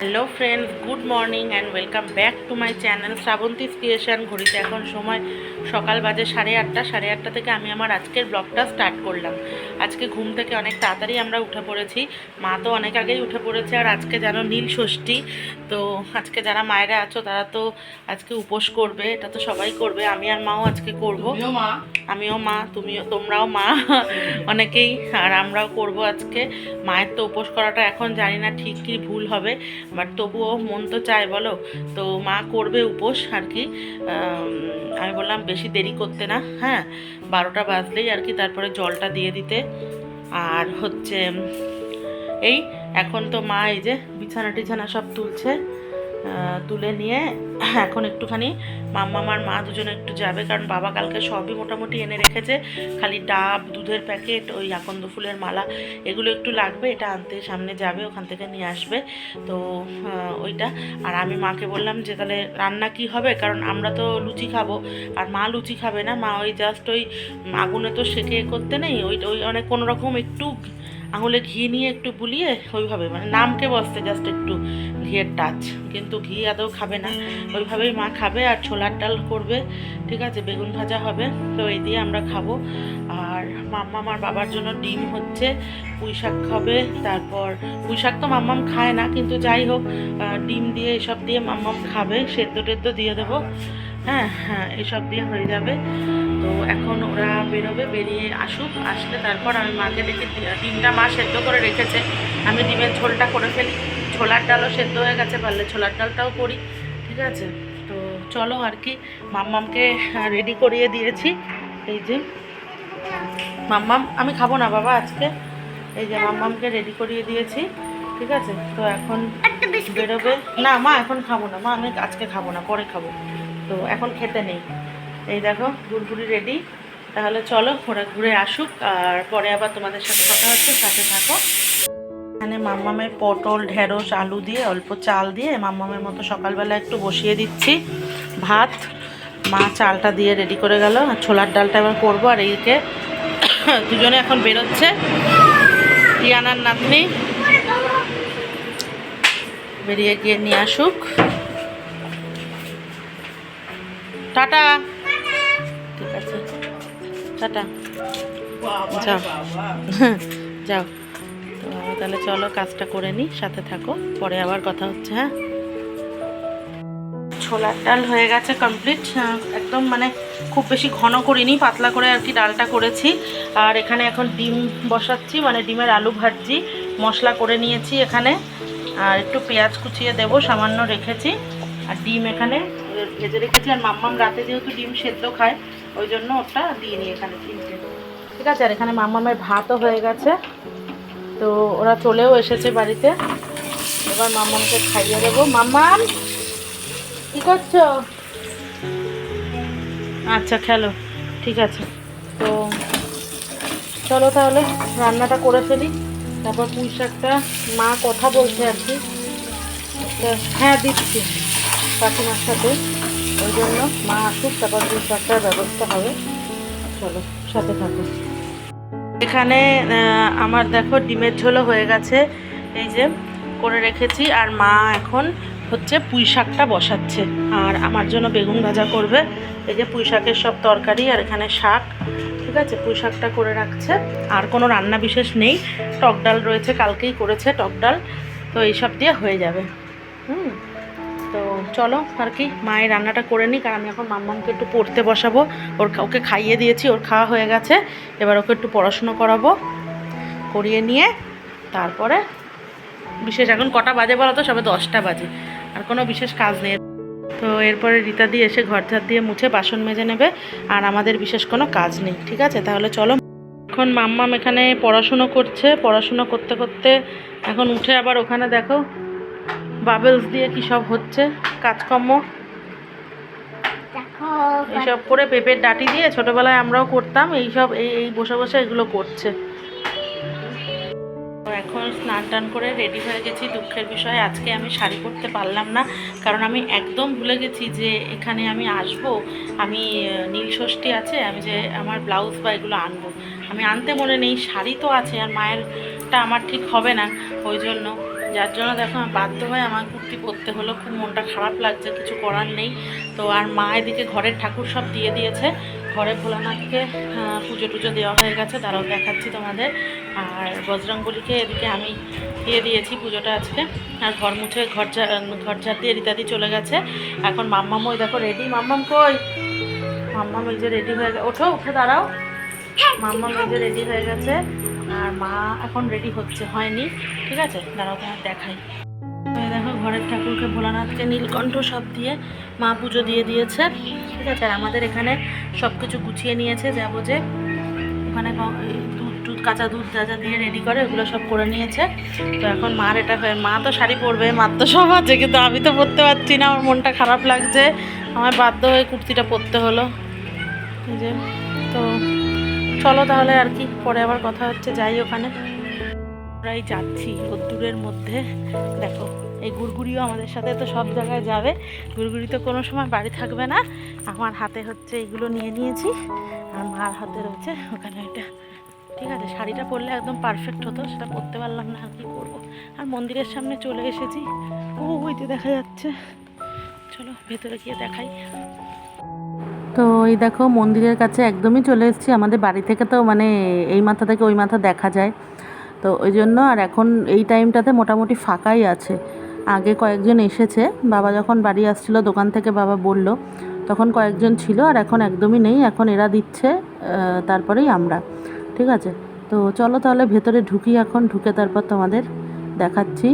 Hello friends good morning and welcome back to my channel Shrabanti creation ঘড়িতে এখন সময় সকাল বাজে সাড়ে আটটা সাড়ে আটটা থেকে আমি আমার আজকের ব্লগটা স্টার্ট করলাম। আজকে ঘুম থেকে অনেক তাড়াতাড়ি আমরা উঠে পড়েছি মা তো অনেক আগেই উঠে পড়েছে আর আজকে যেন নীল ষষ্ঠী তো আজকে যারা মায়েরা আছো তারা তো আজকে উপোস করবে এটা তো সবাই করবে আমি আর মাও আজকে করব। মা। আমিও মা তুমিও তোমরাও মা অনেকেই আর আমরাও করব আজকে। মায়ের তো উপোস করাটা এখন জানি না ঠিক কি ভুল হবে বাট তবুও মন তো চায়, বলো? তো মা করবে উপোস আর কি। আমি বললাম, বেশি দেরি করতে না। হ্যাঁ বারোটা বাজলেই আর কি, তারপরে জলটা দিয়ে দিতে। আর হচ্ছে, এই এখন তো মা এই যে বিছানা টিছানা সব তুলছে। তুলে নিয়ে এখন একটুখানি মাম্মা আমার মা দুজনে একটু যাবে, কারণ বাবা কালকে সবই মোটামুটি এনে রেখেছে। খালি ডাব, দুধের প্যাকেট, ওই আকন্দ ফুলের মালা, এগুলো একটু লাগবে, এটা আনতে সামনে যাবে, ওখান থেকে নিয়ে আসবে। তো ওইটা। আর আমি মাকে বললাম যে, তাহলে রান্না কি হবে? কারণ আমরা তো লুচি খাব, আর মা লুচি খাবে না। মা ওই জাস্ট ওই আগুনে তো সেকে করতে নেই, ওই ওই অনেক কোনো রকম একটু আঙুলে ঘি নিয়ে একটু বুলিয়ে ওইভাবে মানে নামকে বসতে জাস্ট একটু ঘিয়ের টাচ কিন্তু ঘি আদৌ খাবে না। ওইভাবেই মা খাবে আর ছোলার ডাল করবে। ঠিক আছে, বেগুন ভাজা হবে, তো এই দিয়ে আমরা খাব। আর মাম্মা আমার বাবার জন্য ডিম হচ্ছে, পুঁই শাক খাবে, তারপর পুঁই শাক তো মাম্মাম খায় না, কিন্তু যাই হোক ডিম দিয়ে এসব দিয়ে মাম্মাম খাবে, সেদ্ধ টেদ্ধ দিয়ে দেবো। হ্যাঁ হ্যাঁ এসব দিয়ে হয়ে যাবে। তো এখন ওরা বেরোবে বেরিয়ে আসুক আসলে তারপর আমি মাকে ডেকে দি- ডিমটা মা সেদ্ধ করে রেখেছে। আমি ডিমের ঝোলটা করে ফেলি। ছোলার ডালও সেদ্ধ হয়ে গেছে পারলে ছোলার ডালটাও করি ঠিক আছে? তো চলো আর কি মাম্মামকে রেডি করিয়ে দিয়েছি। এই যে মাম্মাম আমি খাব না বাবা আজকে। এই যে মাম্মামকে রেডি করিয়ে দিয়েছি ঠিক আছে? তো এখন বেরোবে। না মা এখন খাব না। মা আমি আজকে খাব না পরে খাব। তো এখন খেতে নেই। এই দেখো, গুড়গুড়ি রেডি তাহলে চলো, ওরা ঘুরে আসুক, আর পরে আবার তোমাদের সাথে কথা হচ্ছে, সাথে থাকো। এখানে মাম্মামের পটল, ঢেঁড়স, আলু দিয়ে, অল্প চাল দিয়ে মাম্মামের মতো সকালবেলা একটু বসিয়ে দিচ্ছি। ভাত, মা চালটা দিয়ে রেডি করে গেল, আর ছোলার ডালটা এবার করব। আর এইকে দুজনে এখন বেরোচ্ছে। টিয়ানার নাতনি। বেরিয়ে গিয়ে নিয়ে আসুক। টাটা। ঠিক আছে। টাটা। যাও। যাও। তো তাহলে চলো কাজটা করে নিই সাথে থাকো। পরে আবার কথা হচ্ছে হ্যাঁ? ছোলার ডাল হয়ে গেছে কমপ্লিট একদম মানে খুব বেশি ঘন করিনি, পাতলা করে আর কি ডালটা করেছি। আর এখানে এখন ডিম বসাচ্ছি মানে ডিমের আলু ভাজি, মশলা করে নিয়েছি এখানে। আর একটু পেঁয়াজ কুচিয়ে দেবো, সামান্য রেখেছি। আর ডিম এখানে ভেজে রেখেছি আর মাম্মাম রাতে যেহেতু ডিম সেদ্ধ খায়, ওই জন্য ওটা দিয়ে নিই এখানে তিনটে। ঠিক আছে, আর এখানে মাম্মামের ভাতও হয়ে গেছে। তো ওরা চলেও এসেছে বাড়িতে। এবার মাম্মামকে খাইয়ে দেবো। মাম্মাম, কি করছ? আচ্ছা খেলো। ঠিক আছে। তো চলো তাহলে, রান্নাটা করে ফেলি। তারপর পুঁই শাকটা মা কথা বলছে আর কি। হ্যাঁ দিচ্ছি। কাকিমার সাথে। ওই জন্য মা আসুক, তারপর পুঁই শাকটার ব্যবস্থা হবে। চলো, সাথে থাকো। এখানে আমার দেখো ডিমের ঝোলও হয়ে গেছে। এই যে, করে রেখেছি। আর মা এখন হচ্ছে পুঁই শাকটা বসাচ্ছে। আর আমার জন্য বেগুন ভাজা করবে। এই যে পুঁই শাকের সব তরকারি আর এখানে শাক। ঠিক আছে? পুঁই শাকটা করে রাখছে। আর কোনো রান্না বিশেষ নেই। টক ডাল রয়েছে, কালকেই করেছে টক ডাল। তো এইসব দিয়ে হয়ে যাবে। হুম। তো চলো আর কি, মায়ের রান্নাটা করে নিই কারণ আমি এখন মাম্মামকে একটু পড়তে বসাবো। ওর ওকে খাইয়ে দিয়েছি, ওর খাওয়া হয়ে গেছে। এবার ওকে একটু পড়াশুনো করাবো, করিয়ে নিয়ে তারপরে বিশেষ এখন কটা বাজে বলো তো? সবে দশটা বাজে, আর কোনো বিশেষ কাজ নেই। তো এরপরে রীতা দিয়ে এসে ঘর ঝাড় দিয়ে মুছে বাসন মেজে নেবে, আর আমাদের বিশেষ কোনো কাজ নেই, ঠিক আছে? তাহলে চলো। এখন মাম্মাম এখানে পড়াশুনো করছে, পড়াশুনো করতে করতে এখন উঠে আবার ওখানে দেখো বাবেলস দিয়ে কি সব হচ্ছে? কাজকর্ম? এইসব করে পেঁপের ডাটি দিয়ে ছোটবেলায় আমরাও করতাম এইসব এই এই বসে বসে এগুলো করছে। এখন স্নান টান করে রেডি হয়ে গেছি দুঃখের বিষয়ে। আজকে আমি শাড়ি পরতে পারলাম না কারণ আমি একদম ভুলে গেছি যে এখানে আমি আসব। আমি নীল ষষ্ঠী আছে আমি যে আমার ব্লাউজ বা এগুলো আনব। আমি আনতে মনে নেই শাড়ি তো আছে আর মায়েরটা আমার ঠিক হবে না ওই জন্য। যার জন্য দেখো বাধ্য হয়ে আমার কুর্তি পরতে হলো। খুব মনটা খারাপ লাগছে, কিছু করার নেই। তো আর মা এদিকে ঘরের ঠাকুর সব দিয়ে দিয়েছে। ঘরে ভোলানাথকে পুজো টুজো দেওয়া হয়ে গেছে তারাও দেখাচ্ছি তোমাদের। আর বজরংবলীকে এদিকে আমি দিয়ে দিয়েছি পুজোটা আজকে। আর ঘর মুছে, ঘর ঘর ঝাড় দিয়ে রীতাদি চলে গেছে। এখন মাম্মাম ওই দেখো রেডি মাম্মাম কই? মাম্মাম ওই যে রেডি হয়ে গেছে ওঠো, উঠে দাঁড়াও। মাম্মাম ওই যে রেডি হয়ে গেছে। আর মা এখন রেডি হচ্ছে, হয়নি। ঠিক আছে? দাঁড়াও তোমার দেখাই। দেখো, ঘরের ঠাকুরকে ভোলানাথকে নীলকণ্ঠ সব দিয়ে মা পুজো দিয়ে দিয়েছে। ঠিক আছে? আর আমাদের এখানে সব কিছু গুছিয়ে নিয়েছে, যাব যে ওখানে দুধ টুধ, কাঁচা দুধ যা যা দিয়ে রেডি করে, ওগুলো সব করে নিয়েছে। তো এখন মার এটা হয়ে, মা তো শাড়ি পরবে, মার তো সব আছে, কিন্তু আমি তো পরতে পারছি না, আমার মনটা খারাপ লাগছে। আমার বাধ্য হয়ে কুর্তিটা পরতে হলো। যে, তো চলো তাহলে আর কি, পরে আবার কথা হচ্ছে, যাই ওখানে। আমরাই যাচ্ছি রোদ্দুরের মধ্যে। দেখো, এই গুড়গুড়িও আমাদের সাথে তো সব জায়গায় যাবে। গুড়গুড়ি তো কোনো সময় বাড়ি থাকবে না। আমার হাতে হচ্ছে এইগুলো নিয়ে নিয়েছি। আর মার হাতে রয়েছে ওখানে এটা ঠিক আছে, শাড়িটা পরলে একদম পারফেক্ট হতো, সেটা পরতে পারলাম না আর কি করব আর মন্দিরের সামনে চলে এসেছি। ও, ওই যে দেখা যাচ্ছে। চলো, ভেতরে গিয়ে দেখাই। তো এই দেখো মন্দিরের কাছে একদমই চলে এসেছি। আমাদের বাড়ি থেকে তো মানে এই মাথা থেকে ওই মাথা দেখা যায়। তো ওই জন্য আর এখন এই টাইমটাতে মোটামুটি ফাঁকাই আছে। আগে কয়েকজন এসেছে। বাবা যখন বাড়ি আসছিল, দোকান থেকে বাবা বলল। তখন কয়েকজন ছিল আর এখন একদমই নেই। এখন এরা দিচ্ছে তারপরেই আমরা। ঠিক আছে? তো চলো তাহলে ভেতরে ঢুকি এখন। ঢুকে তারপর তোমাদের দেখাচ্ছি।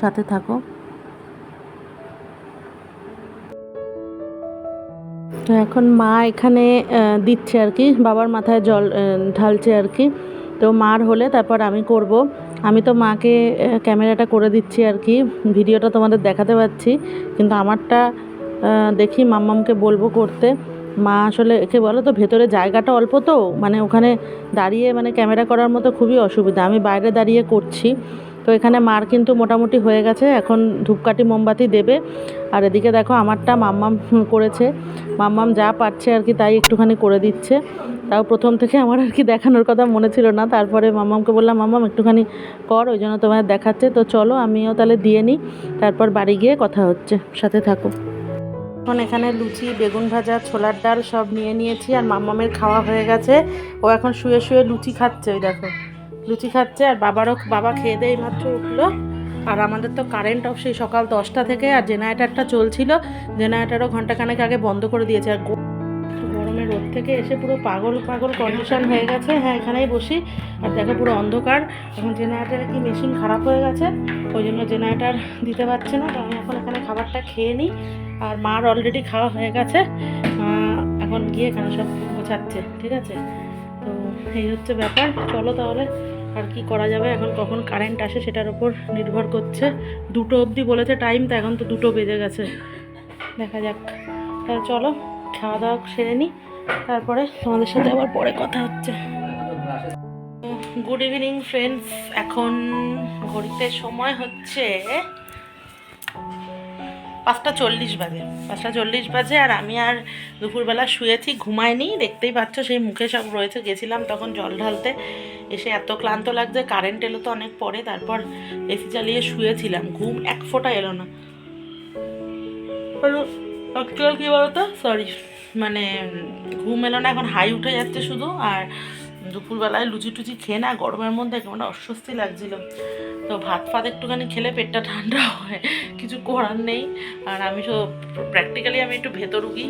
সাথে থাকো। এখন মা এখানে দিচ্ছে আর কি। বাবার মাথায় জল ঢালছে আর কি। তো মার হলে তারপর আমি করব। আমি তো মাকে ক্যামেরাটা করে দিচ্ছি আর কি। ভিডিওটা তোমাদের দেখাতে পাচ্ছি। কিন্তু আমারটা দেখি মাম্মামকে বলব করতে। মা আসলে, একে বলো তো, ভেতরে জায়গাটা অল্প তো? মানে ওখানে দাঁড়িয়ে মানে ক্যামেরা করার মতো খুবই অসুবিধা। আমি বাইরে দাঁড়িয়ে করছি। তো এখানে মার কিন্তু মোটামুটি হয়ে গেছে, এখন ধূপকাঠি মোমবাতি দেবে। আর এদিকে দেখো আমারটা মাম্মাম করেছে, মাম্মাম যা পারছে আর কি তাই একটুখানি করে দিচ্ছে। তাও প্রথম থেকে আমার আর কি দেখানোর কথা মনে ছিল না, তারপরে মাম্মামকে বললাম, মাম্মাম, একটুখানি কর, ওই জন্য তোমার দেখাচ্ছে। তো চলো আমিও তাহলে দিয়ে নিই, তারপর বাড়ি গিয়ে কথা হচ্ছে, সাথে থাকো। এখন এখানে লুচি, বেগুন ভাজা, ছোলার ডাল সব নিয়ে নিয়েছি, আর মাম্মামের খাওয়া হয়ে গেছে। ও এখন শুয়ে শুয়ে লুচি খাচ্ছে, ওই দেখো। লুচি খাচ্ছে আর বাবারও বাবা খেয়ে দেয় মাত্র উঠল। আর আমাদের তো কারেন্ট অফ সেই সকাল দশটা থেকে আর জেনারেটারটা চলছিল। জেনারেটারও ঘন্টাখানেক আগে বন্ধ করে দিয়েছে। আর গরমে রোদ থেকে এসে পুরো পাগল পাগল কন্ডিশন হয়ে গেছে। হ্যাঁ এখানেই বসি। আর দেখো পুরো অন্ধকার। এখন জেনারেটারে কি মেশিন খারাপ হয়ে গেছে? ওই জন্য জেনারেটার দিতে পারছে না। তো আমি এখন এখানে খাবারটা খেয়ে নিই। আর মার অলরেডি খাওয়া হয়ে গেছে। এখন গিয়ে এখানে সব গোছাচ্ছে, ঠিক আছে? তো এই হচ্ছে ব্যাপার। চলো তাহলে। আর কি করা যাবে? এখন কখন কারেন্ট আসে সেটার উপর নির্ভর করছে। দুটো অবধি বলেছে টাইম তো এখন তো দুটো বেজে গেছে। দেখা যাক। তাহলে চলো, খাওয়া দাওয়া সেরে নিই তারপরে তোমাদের সাথে আবার পরে কথা হচ্ছে। গুড ইভিনিং ফ্রেন্ডস এখন ঘড়িতে সময় হচ্ছে পাঁচটা চল্লিশ বাজে। পাঁচটা চল্লিশ বাজে আর আমি আর দুপুরবেলা শুয়েছি, ঘুমাইনি, দেখতেই পাচ্ছ সেই মুখে সব রয়েছে। গেছিলাম তখন জল ঢালতে, এসে এত ক্লান্ত লাগছে, কারেন্ট এলো তো অনেক পরে, তারপর এসি চালিয়ে শুয়েছিলাম, ঘুম এক ফোঁটা এলো না। অ্যাকচুয়াল কী বলতো? সরি মানে ঘুম এলো না, এখন হাই উঠে যাচ্ছে শুধু, আর দুপুরবেলায় লুচি টুচি খেয়ে না গরমের মধ্যে কেমন অস্বস্তি লাগছিল। তো ভাত ফাত একটুখানি খেলে পেটটা ঠান্ডা হয়, কিছু করার নেই। আর আমি তো প্র্যাকটিক্যালি আমি একটু ভেতরুগি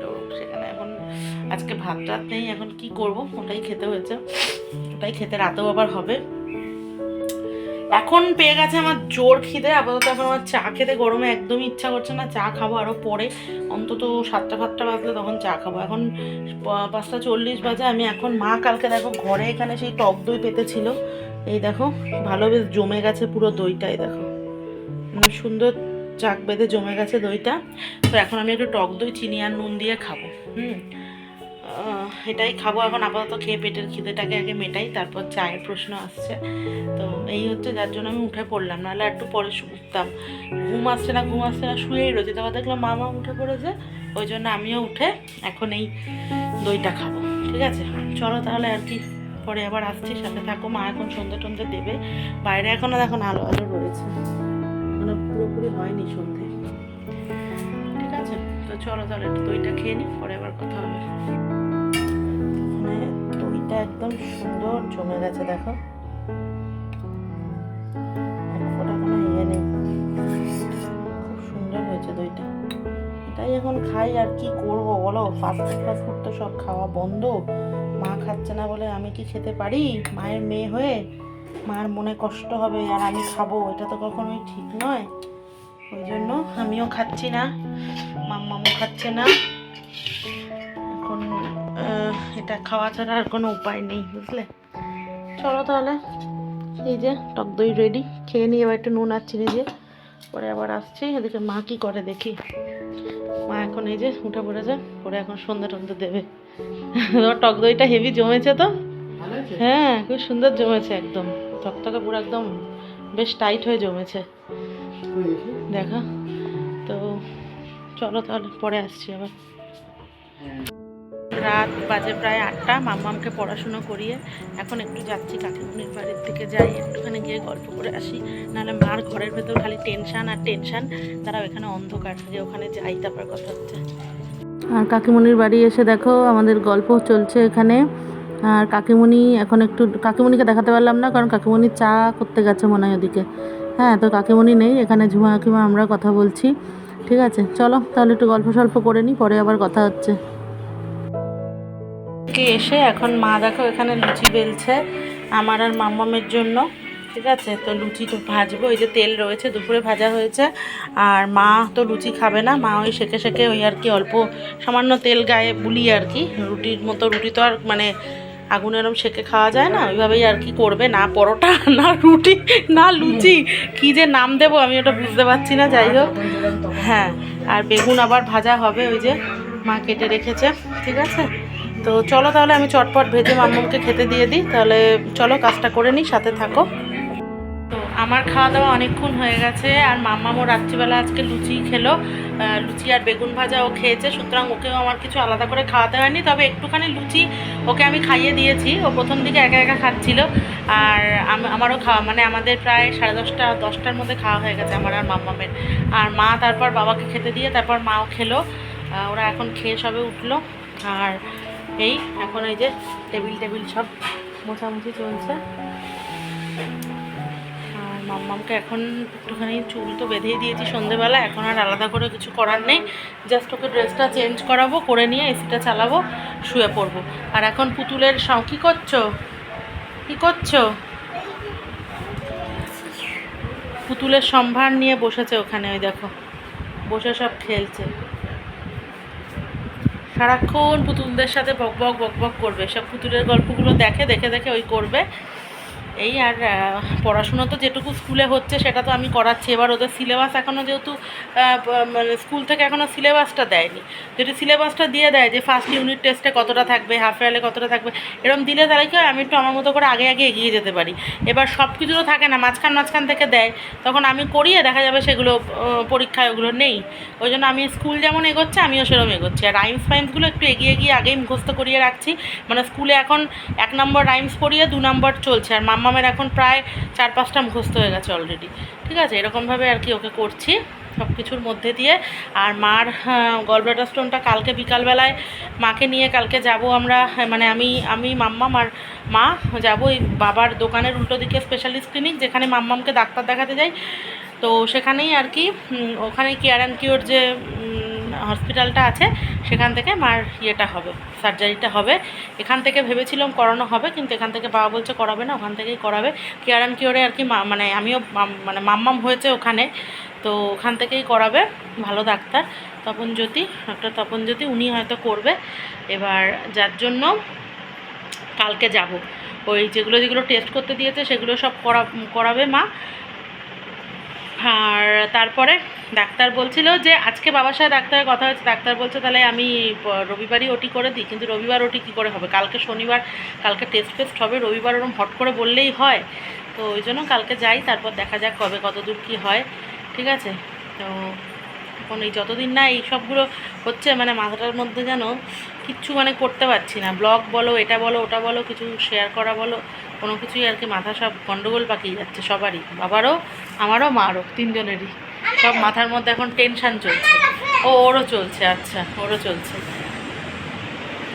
তো সেখানে এখন আজকে ভাত টাত নেই, এখন কি করব? ওটাই খেতে হয়েছে। ওটাই খেতে রাতেও আবার হবে। এখন পেয়ে গেছে আমার জোর খিদে, আপাতত এখন আমার চা খেতে গরমে একদমই ইচ্ছা করছে না, চা খাব আরও পরে। অন্তত সাতটা ফাতটা বাজলে তখন চা খাব। এখন পাঁচটা চল্লিশ বাজে, আমি এখন মা কালকে দেখো ঘরে এখানে সেই টক দই পেতেছিল। এই দেখো, ভালো বেশ জমে গেছে পুরো দইটাই, দেখো। মানে সুন্দর চাক বেঁধে জমে গেছে দইটা। তো এখন আমি একটু টক দই, চিনি আর নুন দিয়ে খাব, হুম? এটাই খাব। এখন আপাতত খেয়ে পেটের খিদেটাকে আগে মেটাই, তারপর চায়ের প্রশ্ন আসছে। তো এই হচ্ছে যার জন্য আমি উঠে পড়লাম। নাহলে একটু পরে উঠতাম। ঘুম আসছে না, ঘুম আসছে না, শুয়েই রয়েছে। তারপর দেখলাম মামা উঠে পড়েছে। ওই জন্য আমিও উঠে এখন এই দইটা খাব। ঠিক আছে? চলো তাহলে আর কি। পরে আবার আসছি, সাথে থাকো। মা এখন সন্ধ্যে টন্ধে দেবে। বাইরে এখনও এখন আলো আলো রয়েছে। এখনও পুরোপুরি হয়নি সন্ধে। ঠিক আছে? তো চলো তাহলে একটু দইটা খেয়ে নিই পরে আবার কথা হবে। দইটা একদম সুন্দর জমে গেছে, দেখো। এক ইয়ে খুব সুন্দর হয়েছে দইটা। এটাই এখন খাই, আর কি করব বলো? ফাস্ট ফুড ফাস্ট ফুড তো সব খাওয়া বন্ধ। মা খাচ্ছে না বলে আমি কি খেতে পারি? মায়ের মেয়ে হয়ে মার মনে কষ্ট হবে আর আমি খাব, এটা তো কখনোই ঠিক নয়। ওই জন্য আমিও খাচ্ছি না, মাম্মামও খাচ্ছে না। এটা খাওয়া ছাড়া আর কোনো উপায় নেই বুঝলে? চলো তাহলে এই যে টক দই রেডি খেয়ে নিয়ে এবার একটু নুন আর চিনি দিয়ে পরে আবার আসছি। এদিকে মা কি করে দেখি? মা এখন এই যে উঠে পড়েছে পরে এখন সন্ধ্যে টন্ধে দেবে। তোমার টক দইটা হেভি জমেছে তো? হ্যাঁ খুব সুন্দর জমেছে একদম। টকটকে পুরো একদম বেশ টাইট হয়ে জমেছে। দেখা। তো চলো তাহলে পরে আসছি আবার। রাত বাজে প্রায় আটটা, মাম্মামকে পড়াশুনো করিয়ে এখন একটু যাচ্ছি কাকিমুনির বাড়ির দিকে যাই, একটুখানি গিয়ে গল্প করে আসি। নাহলে মার ঘরের ভেতর খালি টেনশন আর টেনশন তারাও এখানে অন্ধকার, যে ওখানে যাই, তারপর কথা হচ্ছে। আর কাকিমুনির বাড়ি এসে দেখো, আমাদের গল্প চলছে এখানে। আর কাকিমুনি এখন একটু, কাকিমুনিকে দেখাতে পারলাম না, কারণ কাকিমুনি চা করতে গেছে মনে হয় ওদিকে। হ্যাঁ তো কাকিমুনি নেই, এখানে ঝুমা কাকিমা, আমরা কথা বলছি। ঠিক আছে, চলো, তাহলে একটু গল্প সল্প করে নিই, পরে আবার কথা হচ্ছে। কে এসে এখন মা দেখো এখানে লুচি বেলছে আমার আর মাম্মামের জন্য, ঠিক আছে? তো লুচি তো ভাজবো ওই যে তেল রয়েছে, দুপুরে ভাজা হয়েছে, আর মা তো লুচি খাবে না, মা ওই সেকে সেকে ওই আর কি অল্প সামান্য তেল গায়ে বুলিয়ে আর কি, রুটির মতো, রুটি তো আর মানে আগুনে এরম সেকে খাওয়া যায় না, ওইভাবেই আর কি করবে, না পরোটা, না রুটি, না লুচি, কি যে নাম দেবো আমি ওটা বুঝতে পারছি না, যাই হোক। হ্যাঁ আর বেগুন আবার ভাজা হবে, ওই যে মা কেটে রেখেছে, ঠিক আছে? তো চলো তাহলে আমি চটপট ভেজে মাম্মামকে খেতে দিয়ে দিই, তাহলে চলো কাজটা করে নিই, সাথে থাকো। তো আমার খাওয়া দাওয়া অনেকক্ষণ হয়ে গেছে, আর মাম্মামও রাত্রিবেলা আজকে লুচি খেলো লুচি আর বেগুন ভাজা ও খেয়েছে, সুতরাং ওকেও আমার কিছু আলাদা করে খাওয়াতে হয়নি, তবে একটুখানি লুচি ওকে আমি খাইয়ে দিয়েছি, ও প্রথম দিকে একা একা খাচ্ছিল, আর আমারও খাওয়া মানে আমাদের প্রায় সাড়ে দশটা, দশটার মধ্যে খাওয়া হয়ে গেছে আমার আর মাম্মামের। আর মা তারপর বাবাকে খেতে দিয়ে তারপর মাও খেলো ওরা এখন খেয়ে সবে উঠল, আর এই এখন এই যে টেবিল টেবিল সব মোছামুছি চলছে। আর মাম্মামকে এখন একটুখানি চুল তো বেঁধেই দিয়েছি সন্ধেবেলা, এখন আর আলাদা করে কিছু করার নেই। জাস্ট ওকে ড্রেসটা চেঞ্জ করাবো, করে নিয়ে এসিটা চালাবো, শুয়ে পড়ব। আর এখন পুতুলের কী করছ? কী করছ? পুতুলের সম্ভার নিয়ে বসেছে ওখানে, ওই দেখো। বসে সব খেলছে। সারাক্ষণ পুতুলদের সাথে বক বক বক বক করবে। সব পুতুলের গল্পগুলো দেখে দেখে দেখে ওই করবে। এই আর পড়াশুনো তো যেটুকু স্কুলে হচ্ছে সেটা তো আমি করাচ্ছি। এবার ওদের সিলেবাস এখনও যেহেতু মানে স্কুল থেকে এখনও সিলেবাসটা দেয়নি। যদি সিলেবাসটা দিয়ে দেয় যে ফার্স্ট ইউনিট টেস্টে কতটা থাকবে হাফ ইয়ারে কতটা থাকবে এরকম দিলে তাহলে কি আমি একটু আমার মতো করে আগে আগে এগিয়ে যেতে পারি। এবার সব কিছু তো থাকে না, মাঝখান মাঝখান থেকে দেয়। তখন আমি করিয়ে দেখা যাবে সেগুলো পরীক্ষায় ওগুলো নেই। ওই জন্য আমি স্কুল যেমন এগোচ্ছে, আমিও সেরকম এগোচ্ছি। আর রাইমস ফাইমসগুলো একটু এগিয়ে গিয়ে আগেই মুখস্থ করিয়ে রাখছি। মানে স্কুলে এখন এক নম্বর রাইমস পড়িয়ে দু নম্বর চলছে। আর মাম্মামের এখন প্রায় চার পাঁচটা মুখস্থ হয়ে গেছে অলরেডি ঠিক আছে? এরকমভাবে আর কি ওকে করছি সব কিছুর মধ্যে দিয়ে। আর মার গলব্লাডার স্টোনটা কালকে বিকালবেলায় মাকে নিয়ে কালকে যাব আমরা হ্যাঁ, মানে আমি আমি মাম্মাম আর মা যাব ওই বাবার দোকানের উল্টো দিকে স্পেশালিস্ট ক্লিনিক যেখানে মাম্মামকে ডাক্তার দেখাতে যাই। তো সেখানেই আর কি ওখানে কেয়ার অ্যান্ড কিওর যে হসপিটালটা আছে, সেখান থেকে মার ইয়েটা হবে, সার্জারিটা হবে। এখান থেকে ভেবেছিলাম করানো হবে, কিন্তু এখান থেকে বাবা বলছে করাবে না, ওখান থেকেই করাবে। কেয়ার অ্যান্ড কিওরে আর কি মানে আমিও মানে মাম্মাম হয়েছে ওখানে, তো ওখান থেকেই করাবে, ভালো ডাক্তার তপন জ্যোতি ডক্টর তপন জ্যোতি উনি হয়তো করবে। এবার যার জন্য কালকে যাব। ওই যেগুলো যেগুলো টেস্ট করতে দিয়েছে, সেগুলো সব করা, করাবে মা। আর তারপরে ডাক্তার বলছিল যে, আজকে বাবার সাথে ডাক্তারের কথা হয়েছে, ডাক্তার বলছে তাহলে আমি রবিবারই ওটি করে দিই, কিন্তু রবিবার ওটি কী করে হবে? কালকে শনিবার, কালকে টেস্ট ফেস্ট হবে, রবিবার ওরম হট করে বললেই হয়। তো ওই জন্য কালকে যাই, তারপর দেখা যাক কবে কতদূর কী হয়, ঠিক আছে? তো এখন এই যতদিন না এই সবগুলো হচ্ছে মানে মাথাটার মধ্যে যেন কিচ্ছু মানে করতে পারছি না। ব্লগ বলো, এটা বলো, ওটা বলো, কিছু শেয়ার করা বলো, কোনো কিছুই আর কি মাথা সব গন্ডগোল পাকিয়ে যাচ্ছে সবারই। বাবারও, আমারও, মারও, তিনজনেরই। সব মাথার মধ্যে এখন টেনশান চলছে। ও, ওরও চলছে আচ্ছা ওরও চলছে।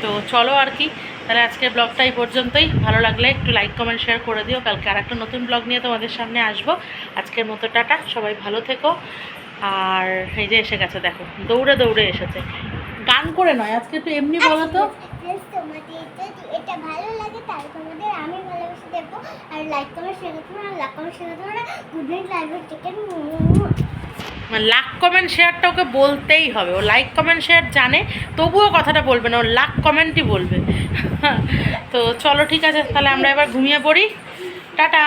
তো চলো আর কি, তাহলে আজকের ব্লগটা এই পর্যন্তই। ভালো লাগলে একটু লাইক কমেন্ট শেয়ার করে দিও। কালকে আর একটা নতুন ব্লগ নিয়ে তোমাদের সামনে আসব। আজকের মতো টাটা, সবাই ভালো থেকো। আর এই যে এসে গেছে দেখো দৌড়ে দৌড়ে এসেছে। গান করে নয় আজকে একটু এমনি বলো তো। যদি এটা ভালো লাগে তাহলে তোমাদের আমি ভালোবেসে দেবো আর লাইক কমেন্ট শেয়ার করতে আর লাইক কমেন্ট শেয়ার করতে good night live chicken luck comment শেয়ারটা ওকে বলতেই হবে। ও লাইক কমেন্ট শেয়ার জানে তবুও কথাটা বলবে না ও লাক কমেন্টই বলবে। তো চলো ঠিক আছে তাহলে আমরা এবার ঘুমিয়ে পড়ি। টাটা!